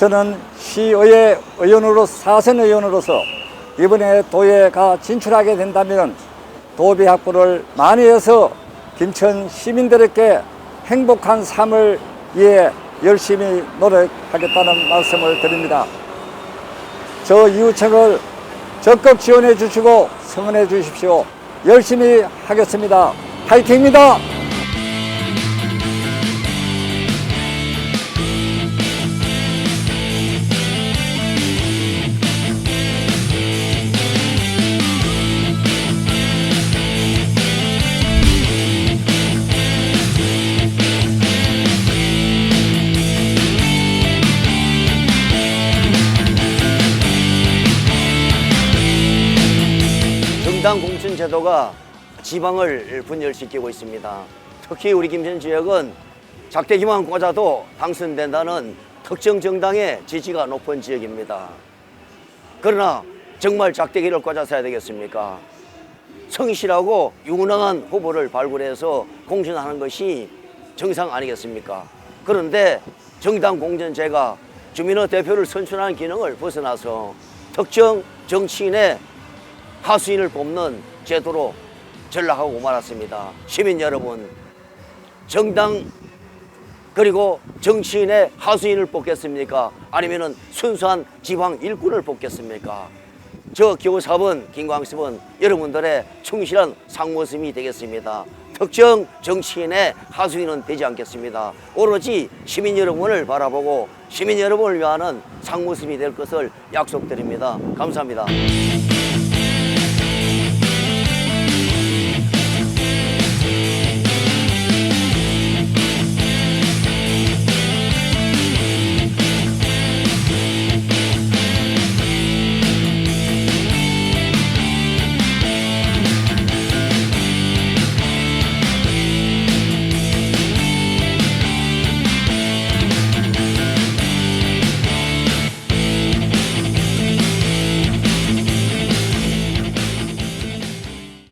저는 시의회 의원으로 사선 의원으로서 이번에 도에가 진출하게 된다면 도비 확보를 많이 해서 김천 시민들에게 행복한 삶을 위해 열심히 노력하겠다는 말씀을 드립니다. 저 이우청을 적극 지원해 주시고 성원해 주십시오. 열심히 하겠습니다. 파이팅입니다. 정당 공천 제도가 지방을 분열시키고 있습니다. 특히 우리 김천 지역은 작대기만 꽂아도 당선된다는 특정 정당의 지지가 높은 지역입니다. 그러나 정말 작대기를 꽂아서 해야 되겠습니까? 성실하고 유능한 후보를 발굴해서 공천하는 것이 정상 아니겠습니까? 그런데 정당 공천제가 주민의 대표를 선출하는 기능을 벗어나서 특정 정치인의 하수인을 뽑는 제도로 전락하고 말았습니다. 시민 여러분, 정당 그리고 정치인의 하수인을 뽑겠습니까? 아니면은 순수한 지방 일꾼을 뽑겠습니까? 저 교섭은 김광섭은 여러분들의 충실한 상모심이 되겠습니다. 특정 정치인의 하수인은 되지 않겠습니다. 오로지 시민 여러분을 바라보고 시민 여러분을 위하는 상모심이 될 것을 약속드립니다. 감사합니다.